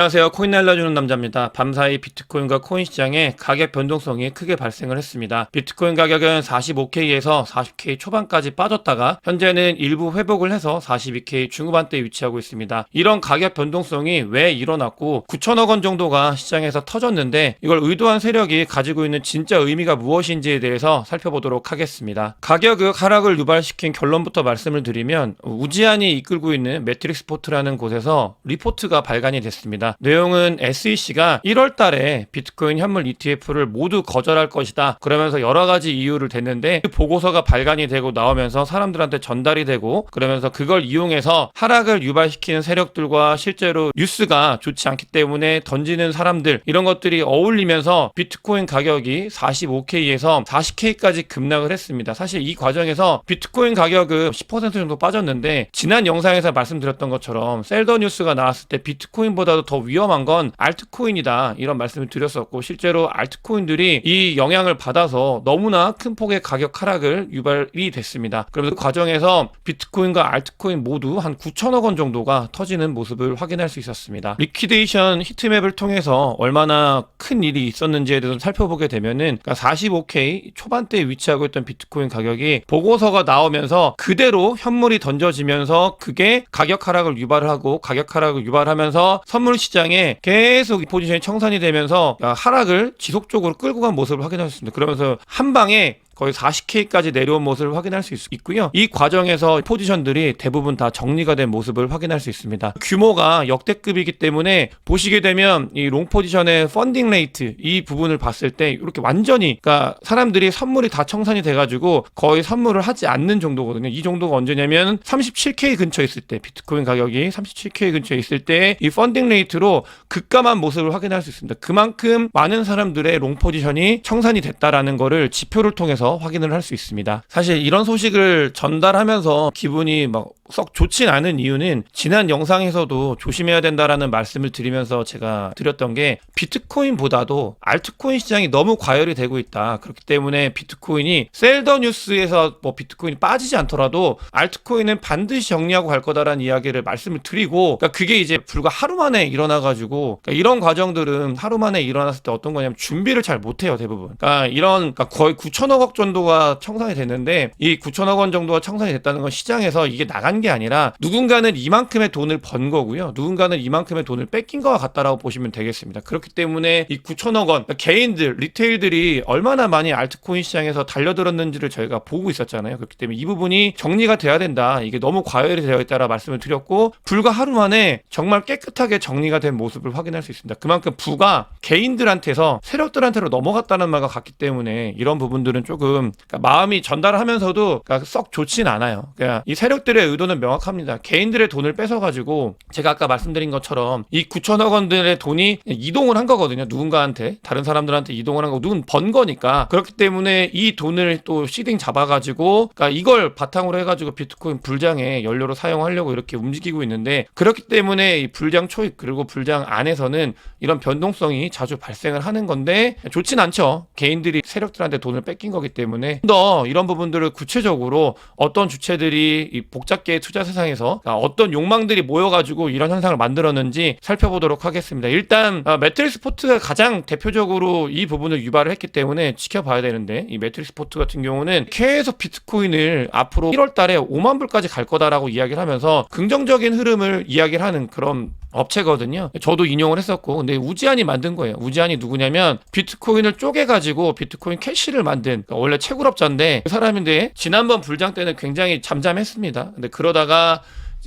안녕하세요. 코인 날려주는 남자입니다. 밤사이 비트코인과 코인 시장에 가격 변동성이 크게 발생을 했습니다. 비트코인 가격은 45K에서 40K 초반까지 빠졌다가 현재는 일부 회복을 해서 42K 중후반대에 위치하고 있습니다. 이런 가격 변동성이 왜 일어났고 9천억 원 정도가 시장에서 터졌는데 이걸 의도한 세력이 가지고 있는 진짜 의미가 무엇인지에 대해서 살펴보도록 하겠습니다. 가격의 하락을 유발시킨 결론부터 말씀을 드리면 우지안이 이끌고 있는 매트릭스 포트라는 곳에서 리포트가 발간이 됐습니다. 내용은 SEC가 1월 달에 비트코인 현물 ETF를 모두 거절할 것이다. 그러면서 여러 가지 이유를 댔는데 그 보고서가 발간이 되고 나오면서 사람들한테 전달이 되고 그러면서 그걸 이용해서 하락을 유발시키는 세력들과 실제로 뉴스가 좋지 않기 때문에 던지는 사람들 이런 것들이 어울리면서 비트코인 가격이 45K에서 40K까지 급락을 했습니다. 사실 이 과정에서 비트코인 가격은 10% 정도 빠졌는데 지난 영상에서 말씀드렸던 것처럼 셀더 뉴스가 나왔을 때 비트코인보다도 더 위험한 건 알트코인이다 이런 말씀을 드렸었고 실제로 알트코인들이 이 영향을 받아서 너무나 큰 폭의 가격 하락을 유발이 됐습니다. 그러면서 그 과정에서 비트코인과 알트코인 모두 한 9천억 원 정도가 터지는 모습을 확인할 수 있었습니다. 리퀴데이션 히트맵을 통해서 얼마나 큰 일이 있었는지에 대해서 살펴보게 되면은 그러니까 45K 초반대에 위치하고 있던 비트코인 가격이 보고서가 나오면서 그대로 현물이 던져지면서 그게 가격 하락을 유발하고 가격 하락을 유발하면서 선물 시장에 계속 이 포지션이 청산이 되면서 하락을 지속적으로 끌고 간 모습을 확인할 수 있습니다. 그러면서 한 방에 거의 40K까지 내려온 모습을 확인할 수 있, 고요 이 과정에서 포지션들이 대부분 다 정리가 된 모습을 확인할 수 있습니다. 규모가 역대급이기 때문에 보시게 되면 이 롱 포지션의 펀딩 레이트 이 부분을 봤을 때 이렇게 완전히 그러니까 사람들이 선물이 다 청산이 돼가지고 거의 선물을 하지 않는 정도거든요. 이 정도가 언제냐면 37K 근처에 있을 때 비트코인 가격이 37K 근처에 있을 때 이 펀딩 레이트로 급감한 모습을 확인할 수 있습니다. 그만큼 많은 사람들의 롱 포지션이 청산이 됐다라는 거를 지표를 통해서 확인을 할 수 있습니다. 사실 이런 소식을 전달하면서 기분이 막 썩 좋진 않은 이유는 지난 영상에서도 조심해야 된다라는 말씀을 드리면서 제가 드렸던 게 비트코인보다도 알트코인 시장이 너무 과열이 되고 있다. 그렇기 때문에 비트코인이 셀더 뉴스에서 뭐 비트코인이 빠지지 않더라도 알트코인은 반드시 정리하고 갈 거다라는 이야기를 말씀을 드리고 그러니까 그게 이제 불과 하루 만에 일어나 가지고 그러니까 이런 과정들은 하루 만에 일어났을 때 어떤 거냐면 준비를 잘 못해요 대부분. 그러니까 이런 그러니까 거의 9천억 원 정도가 청산이 됐는데 이 9천억 원 정도가 청산이 됐다는 건 시장에서 이게 나간 게 아니라 누군가는 이만큼의 돈을 번 거고요. 누군가는 이만큼의 돈을 뺏긴 거와 같다라고 보시면 되겠습니다. 그렇기 때문에 이 9천억 원 그러니까 개인들 리테일들이 얼마나 많이 알트코인 시장에서 달려들었는지를 저희가 보고 있었잖아요. 그렇기 때문에 이 부분이 정리가 돼야 된다. 이게 너무 과열이 되어 있다라 말씀을 드렸고 불과 하루 만에 정말 깨끗하게 정리가 된 모습을 확인할 수 있습니다. 그만큼 부가 개인들한테서 세력들한테로 넘어갔다는 말과 같기 때문에 이런 부분들은 조금 그러니까 마음이 전달하면서도 그러니까 썩 좋진 않아요. 그러니까 이 세력들의 의도는 명확합니다. 개인들의 돈을 뺏어가지고 제가 아까 말씀드린 것처럼 이 9천억 원들의 돈이 이동을 한 거거든요. 누군가한테 다른 사람들한테 이동을 한 거, 누군 번 거니까 그렇기 때문에 이 돈을 또 시딩 잡아가지고 그러니까 이걸 바탕으로 해가지고 비트코인 불장의 연료로 사용하려고 이렇게 움직이고 있는데 그렇기 때문에 이 불장 초입 그리고 불장 안에서는 이런 변동성이 자주 발생을 하는 건데 좋진 않죠. 개인들이 세력들한테 돈을 뺏긴 거기 때문에 더 이런 부분들을 구체적으로 어떤 주체들이 이 복잡계 투자 세상에서 어떤 욕망들이 모여가지고 이런 현상을 만들었는지 살펴보도록 하겠습니다. 일단 아, 매트릭스 포트가 가장 대표적으로 이 부분을 유발을 했기 때문에 지켜봐야 되는데 이 매트릭스 포트 같은 경우는 계속 비트코인을 앞으로 1월 달에 5만 불까지 갈 거다라고 이야기를 하면서 긍정적인 흐름을 이야기를 하는 그런 업체거든요. 저도 인용을 했었고, 근데 우지안이 만든 거예요. 우지안이 누구냐면 비트코인을 쪼개가지고 비트코인 캐시를 만든 그러니까 원래 채굴업자인데 그 사람인데 지난번 불장 때는 굉장히 잠잠했습니다. 근데 그러다가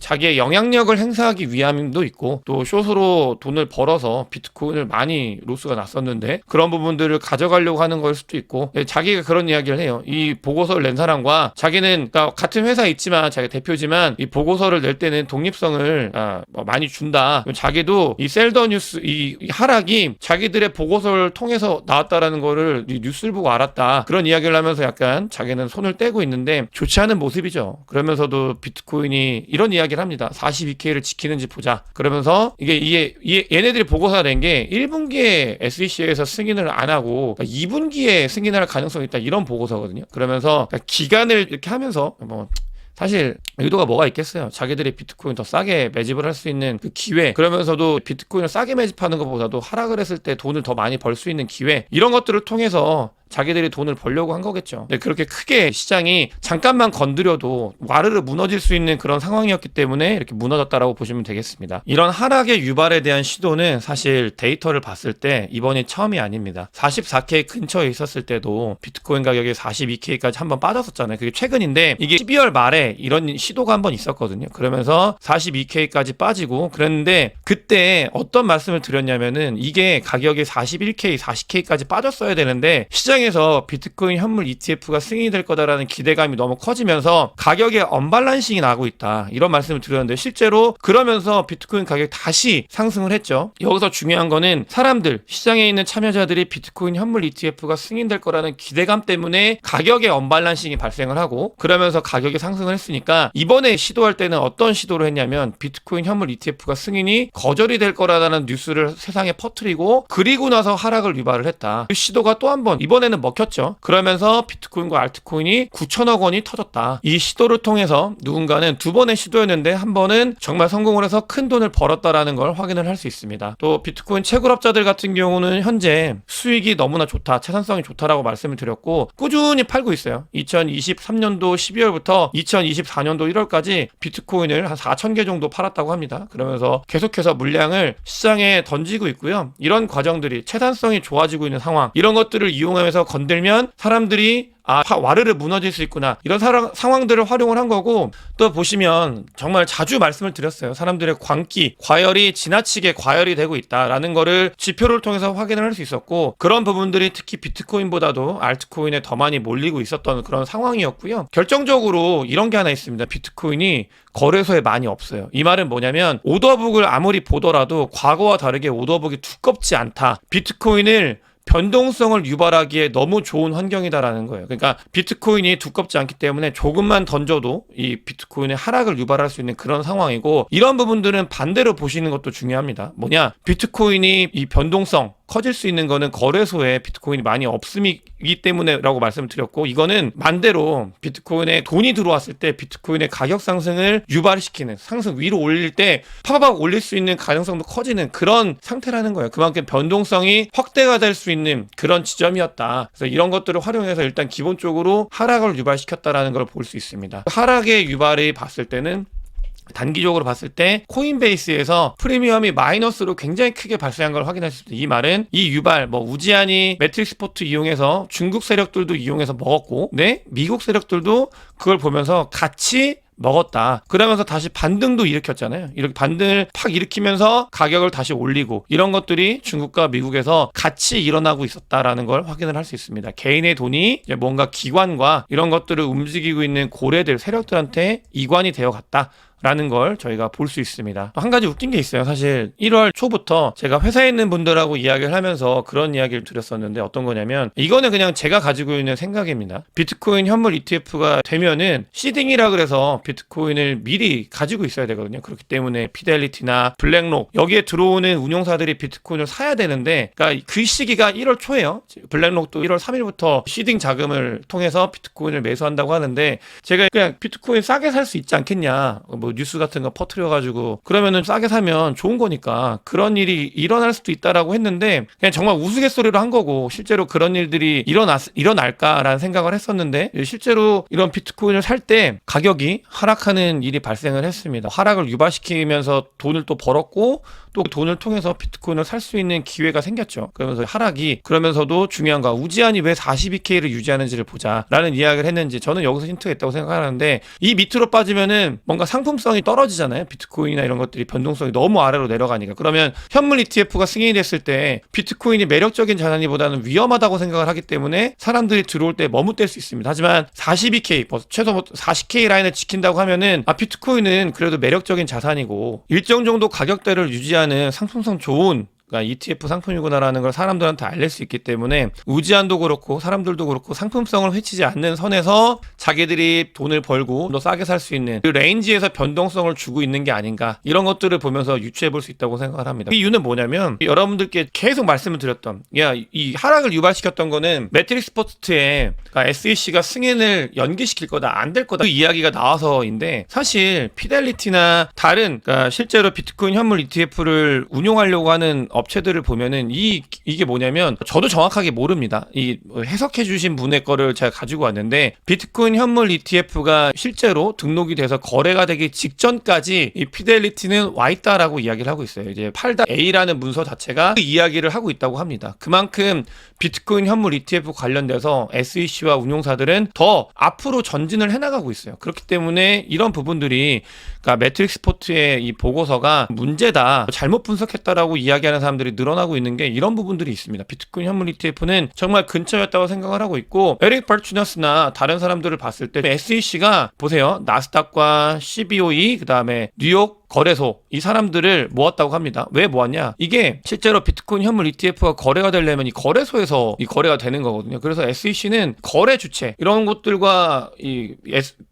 자기의 영향력을 행사하기 위함도 있고 또 숏으로 돈을 벌어서 비트코인을 많이 로스가 났었는데 그런 부분들을 가져가려고 하는 걸 수도 있고 예, 자기가 그런 이야기를 해요. 이 보고서를 낸 사람과 자기는 그러니까 같은 회사 있지만 자기가 대표지만 이 보고서를 낼 때는 독립성을 아, 뭐 많이 준다. 자기도 이 셀더 뉴스 이, 이 하락이 자기들의 보고서를 통해서 나왔다라는 거를 이 뉴스를 보고 알았다. 그런 이야기를 하면서 약간 자기는 손을 떼고 있는데 좋지 않은 모습이죠. 그러면서도 비트코인이 이런 이야기를 합니다. 42K를 지키는지 보자. 그러면서 이게 이게, 얘네들이 보고서가 낸게 1분기에 SEC에서 승인을 안 하고 2분기에 승인할 가능성이 있다. 이런 보고서거든요. 그러면서 기간을 이렇게 하면서 뭐 사실 의도가 뭐가 있겠어요. 자기들이 비트코인 더 싸게 매집을 할 수 있는 그 기회, 그러면서도 비트코인을 싸게 매집하는 것보다도 하락을 했을 때 돈을 더 많이 벌 수 있는 기회, 이런 것들을 통해서 자기들이 돈을 벌려고 한 거겠죠. 근데 그렇게 크게 시장이 잠깐만 건드려도 와르르 무너질 수 있는 그런 상황이었기 때문에 이렇게 무너졌다라고 보시면 되겠습니다. 이런 하락의 유발에 대한 시도는 사실 데이터를 봤을 때 이번이 처음이 아닙니다. 44K 근처에 있었을 때도 비트코인 가격이 42K까지 한번 빠졌었잖아요. 그게 최근인데 이게 12월 말에 이런 시도가 한번 있었거든요. 그러면서 42K까지 빠지고 그랬는데 그때 어떤 말씀을 드렸냐면은 이게 가격이 41K, 40K까지 빠졌어야 되는데 시장 에서 비트코인 현물 ETF가 승인이 될 거다라는 기대감이 너무 커지면서 가격에 언발란싱이 나고 있다. 이런 말씀을 드렸는데 실제로 그러면서 비트코인 가격이 다시 상승을 했죠. 여기서 중요한 거는 사람들, 시장에 있는 참여자들이 비트코인 현물 ETF가 승인될 거라는 기대감 때문에 가격에 언발란싱이 발생을 하고 그러면서 가격이 상승을 했으니까 이번에 시도할 때는 어떤 시도를 했냐면 비트코인 현물 ETF가 승인이 거절이 될 거라는 뉴스를 세상에 퍼뜨리고 그리고 나서 하락을 유발을 했다. 그 시도가 또 한 번 이번에 는 먹혔죠. 그러면서 비트코인과 알트코인이 9천억 원이 터졌다. 이 시도를 통해서 누군가는 두 번의 시도였는데 한 번은 정말 성공을 해서 큰 돈을 벌었다라는 걸 확인을 할 수 있습니다. 또 비트코인 채굴업자들 같은 경우는 현재 수익이 너무나 좋다, 채산성이 좋다라고 말씀을 드렸고 꾸준히 팔고 있어요. 2023년도 12월부터 2024년도 1월까지 비트코인을 한 4천 개 정도 팔았다고 합니다. 그러면서 계속해서 물량을 시장에 던지고 있고요. 이런 과정들이 채산성이 좋아지고 있는 상황, 이런 것들을 이용하면서 건들면 사람들이 아, 파- 와르르 무너질 수 있구나. 이런 사랑- 상황들을 활용을 한 거고, 또 보시면 정말 자주 말씀을 드렸어요. 사람들의 광기, 과열이 지나치게 과열이 되고 있다라는 거를 지표를 통해서 확인을 할 수 있었고, 그런 부분들이 특히 비트코인보다도 알트코인에 더 많이 몰리고 있었던 그런 상황이었고요. 결정적으로 이런 게 하나 있습니다. 비트코인이 거래소에 많이 없어요. 이 말은 뭐냐면, 오더북을 아무리 보더라도 과거와 다르게 오더북이 두껍지 않다. 비트코인을 변동성을 유발하기에 너무 좋은 환경이다라는 거예요. 그러니까 비트코인이 두껍지 않기 때문에 조금만 던져도 이 비트코인의 하락을 유발할 수 있는 그런 상황이고 이런 부분들은 반대로 보시는 것도 중요합니다. 뭐냐? 비트코인이 이 변동성 커질 수 있는 거는 거래소에 비트코인이 많이 없음이기 때문에라고 말씀을 드렸고 이거는 반대로 비트코인에 돈이 들어왔을 때 비트코인의 가격 상승을 유발시키는 상승 위로 올릴 때 파바박 올릴 수 있는 가능성도 커지는 그런 상태라는 거예요. 그만큼 변동성이 확대가 될 수 있는 그런 지점이었다. 그래서 이런 것들을 활용해서 일단 기본적으로 하락을 유발시켰다라는 걸 볼 수 있습니다. 하락의 유발이 봤을 때는 단기적으로 봤을 때 코인베이스에서 프리미엄이 마이너스로 굉장히 크게 발생한 걸 확인할 수 있습니다. 이 말은 이 유발 뭐 우지안이 매트릭스 포트 이용해서 중국 세력들도 이용해서 먹었고 네 미국 세력들도 그걸 보면서 같이 먹었다. 그러면서 다시 반등도 일으켰잖아요. 이렇게 반등을 팍 일으키면서 가격을 다시 올리고 이런 것들이 중국과 미국에서 같이 일어나고 있었다라는 걸 확인을 할 수 있습니다. 개인의 돈이 뭔가 기관과 이런 것들을 움직이고 있는 고래들 세력들한테 이관이 되어 갔다. 라는 걸 저희가 볼 수 있습니다. 한 가지 웃긴 게 있어요. 사실 1월 초부터 제가 회사에 있는 분들하고 이야기를 하면서 그런 이야기를 드렸었는데 어떤 거냐면 이거는 그냥 제가 가지고 있는 생각입니다. 비트코인 현물 ETF가 되면은 시딩이라 그래서 비트코인을 미리 가지고 있어야 되거든요. 그렇기 때문에 피델리티나 블랙록 여기에 들어오는 운용사들이 비트코인을 사야 되는데 그러니까 그 시기가 1월 초예요. 블랙록도 1월 3일부터 시딩 자금을 통해서 비트코인을 매수한다고 하는데 제가 그냥 비트코인 싸게 살 수 있지 않겠냐. 뭐 뉴스 같은 거 퍼뜨려가지고 그러면은 싸게 사면 좋은 거니까 그런 일이 일어날 수도 있다라고 했는데 그냥 정말 우스갯소리로 한 거고 실제로 그런 일들이 일어났 일어날까라는 생각을 했었는데 실제로 이런 비트코인을 살 때 가격이 하락하는 일이 발생을 했습니다. 하락을 유발시키면서 돈을 또 벌었고 또 돈을 통해서 비트코인을 살 수 있는 기회가 생겼죠. 그러면서 하락이 그러면서도 중요한 거 우지안이 왜 42K를 유지하는지를 보자라는 이야기를 했는지 저는 여기서 힌트가 있다고 생각하는데 이 밑으로 빠지면은 뭔가 상품 성이 떨어지잖아요. 비트코인이나 이런 것들이 변동성이 너무 아래로 내려가니까 그러면 현물 ETF가 승인이 됐을 때 비트코인이 매력적인 자산이보다는 위험하다고 생각을 하기 때문에 사람들이 들어올 때 머뭇댈 수 있습니다. 하지만 42K 뭐 최소 40K 라인을 지킨다고 하면은 아 비트코인은 그래도 매력적인 자산이고 일정 정도 가격대를 유지하는 상품성 좋은 그러니까 ETF 상품이구나라는 걸 사람들한테 알릴 수 있기 때문에 우지한도 그렇고 사람들도 그렇고 상품성을 해치지 않는 선에서 자기들이 돈을 벌고 더 싸게 살 수 있는 그 레인지에서 변동성을 주고 있는 게 아닌가 이런 것들을 보면서 유추해 볼 수 있다고 생각을 합니다. 그 이유는 뭐냐면 여러분들께 계속 말씀을 드렸던 야 이 하락을 유발시켰던 거는 매트릭스 포스트에 그러니까 SEC가 승인을 연기시킬 거다 안 될 거다 그 이야기가 나와서인데 사실 피델리티나 다른 그러니까 실제로 비트코인 현물 ETF를 운용하려고 하는 업 체들을 보면은 이 이게 뭐냐면 저도 정확하게 모릅니다. 이뭐 해석해 주신 분의 거를 제가 가지고 왔는데 비트코인 현물 ETF가 실제로 등록이 돼서 거래가 되기 직전까지 이 피델리티는 와 있다라고 이야기를 하고 있어요. 이제 팔다 A라는 문서 자체가 그 이야기를 하고 있다고 합니다. 그만큼 비트코인 현물 ETF 관련돼서 SEC와 운용사들은 더 앞으로 전진을 해나가고 있어요. 그렇기 때문에 이런 부분들이 그러니까 매트릭스 포트의 이 보고서가 문제다, 잘못 분석했다라고 이야기하는 사람들이 늘어나고 있는 게 이런 부분들이 있습니다. 비트코인 현물 ETF는 정말 근처였다고 생각을 하고 있고 에릭 발추너스나 다른 사람들을 봤을 때 SEC가 보세요. 나스닥과 CBOE 그다음에 뉴욕 거래소 이 사람들을 모았다고 합니다. 왜 모았냐? 이게 실제로 비트코인 현물 ETF가 거래가 되려면 이 거래소에서 이 거래가 되는 거거든요. 그래서 SEC는 거래 주체 이런 곳들과 이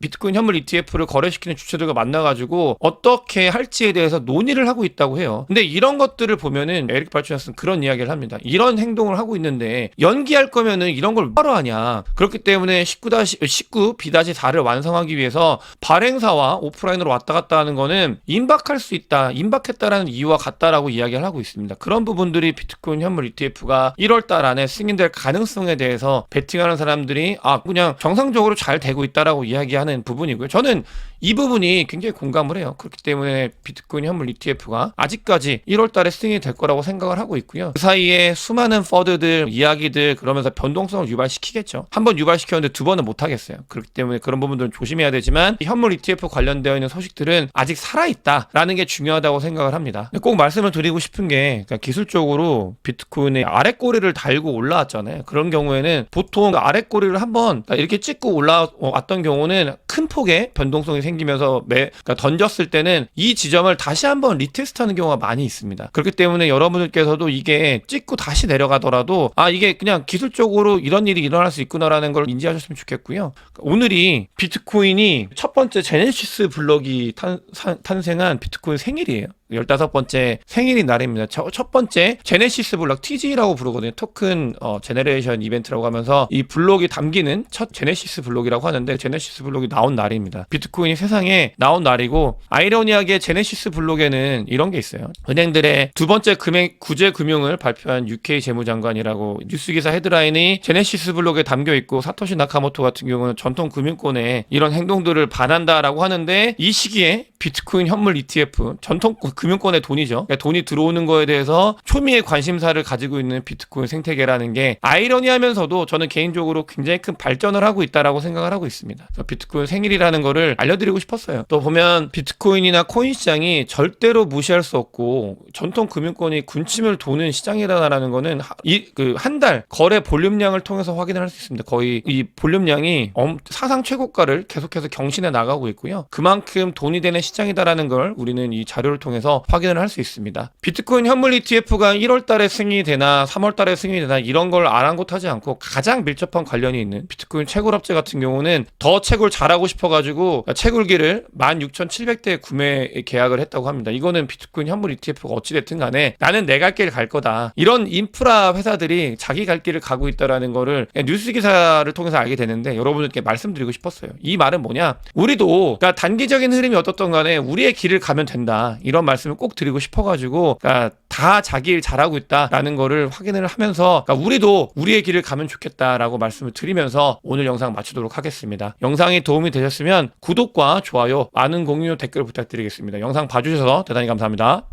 비트코인 현물 ETF를 거래시키는 주체들과 만나가지고 어떻게 할지에 대해서 논의를 하고 있다고 해요. 근데 이런 것들을 보면은 에릭 발추너스는 그런 이야기를 합니다. 이런 행동을 하고 있는데 연기할 거면은 이런 걸 뭐하러 하냐? 그렇기 때문에 19 19 B-4를 완성하기 위해서 발행사와 오프라인으로 왔다 갔다 하는 거는 임박할 수 있다, 임박했다라는 이유와 같다라고 이야기를 하고 있습니다. 그런 부분들이 비트코인 현물 ETF가 1월 달 안에 승인될 가능성에 대해서 베팅하는 사람들이 아 그냥 정상적으로 잘 되고 있다라고 이야기하는 부분이고요. 저는 이 부분이 굉장히 공감을 해요. 그렇기 때문에 비트코인 현물 ETF가 아직까지 1월 달에 승인이 될 거라고 생각을 하고 있고요. 그 사이에 수많은 퍼드들, 이야기들 그러면서 변동성을 유발시키겠죠. 한 번 유발시켰는데 두 번은 못 하겠어요. 그렇기 때문에 그런 부분들은 조심해야 되지만 이 현물 ETF 관련되어 있는 소식들은 아직 살아 있다라는 게 중요하다고 생각을 합니다. 꼭 말씀을 드리고 싶은 게 그러니까 기술적으로 비트코인의 아래 꼬리를 달고 올라왔잖아요. 그런 경우에는 보통 아래 꼬리를 한번 이렇게 찍고 올라왔던 경우는 큰 폭의 변동성이 생기면서 매 그러니까 던졌을 때는 이 지점을 다시 한번 리테스트하는 경우가 많이 있습니다. 그렇기 때문에 여러 분들께서도 이게 찍고 다시 내려가더라도 아 이게 그냥 기술적으로 이런 일이 일어날 수 있구나라는 걸 인지하셨으면 좋겠고요. 오늘이 비트코인이 첫 번째 제네시스 블록이 탄, 산- 탄생한 비트코인 생일이에요. 15번째 생일인 날입니다. 첫, 첫 번째 제네시스 블록 TG라고 부르거든요. 토큰 어, 제네레이션 이벤트라고 하면서 이 블록이 담기는 첫 제네시스 블록이라고 하는데 제네시스 블록이 나온 날입니다. 비트코인이 세상에 나온 날이고 아이러니하게 제네시스 블록에는 이런 게 있어요. 은행들의 두 번째 금액 구제 금융을 발표한 UK 재무장관이라고 뉴스 기사 헤드라인이 제네시스 블록에 담겨 있고 사토시 나카모토 같은 경우는 전통 금융권에 이런 행동들을 반한다라고 하는데 이 시기에 비트코인 현물 ETF 전통 금융권의 돈이죠. 그러니까 돈이 들어오는 거에 대해서 초미의 관심사를 가지고 있는 비트코인 생태계라는 게 아이러니하면서도 저는 개인적으로 굉장히 큰 발전을 하고 있다라고 생각을 하고 있습니다. 비트코인 생일이라는 거를 알려드리고 싶었어요. 또 보면 비트코인이나 코인 시장이 절대로 무시할 수 없고 전통 금융권이 군침을 도는 시장이라는 거는 그한달 거래 볼륨량을 통해서 확인을 할 수 있습니다. 거의 이 볼륨량이 엄- 사상 최고가를 계속해서 경신해 나가고 있고요. 그만큼 돈이 되는 시장 이다라는 걸 우리는 이 자료를 통해서 확인을 할 수 있습니다. 비트코인 현물 ETF가 1월 달에 승인이 되나 3월 달에 승인이 되나 이런 걸 아랑곳하지 않고 가장 밀접한 관련이 있는 비트코인 채굴업체 같은 경우는 더 채굴 잘하고 싶어가지고 채굴기를 16,700대 구매 계약을 했다고 합니다. 이거는 비트코인 현물 ETF가 어찌됐든 간에 나는 내 갈 길 갈 거다. 이런 인프라 회사들이 자기 갈 길을 가고 있다라는 거를 뉴스 기사를 통해서 알게 되는데 여러분들께 말씀드리고 싶었어요. 이 말은 뭐냐? 우리도 그러니까 단기적인 흐름이 어떻든 간에 우리의 길을 가면 된다. 이런 말씀을 꼭 드리고 싶어가지고 그러니까 다 자기 일 잘하고 있다라는 거를 확인을 하면서 그러니까 우리도 우리의 길을 가면 좋겠다라고 말씀을 드리면서 오늘 영상 마치도록 하겠습니다. 영상이 도움이 되셨으면 구독과 좋아요, 많은 공유, 댓글 부탁드리겠습니다. 영상 봐주셔서 대단히 감사합니다.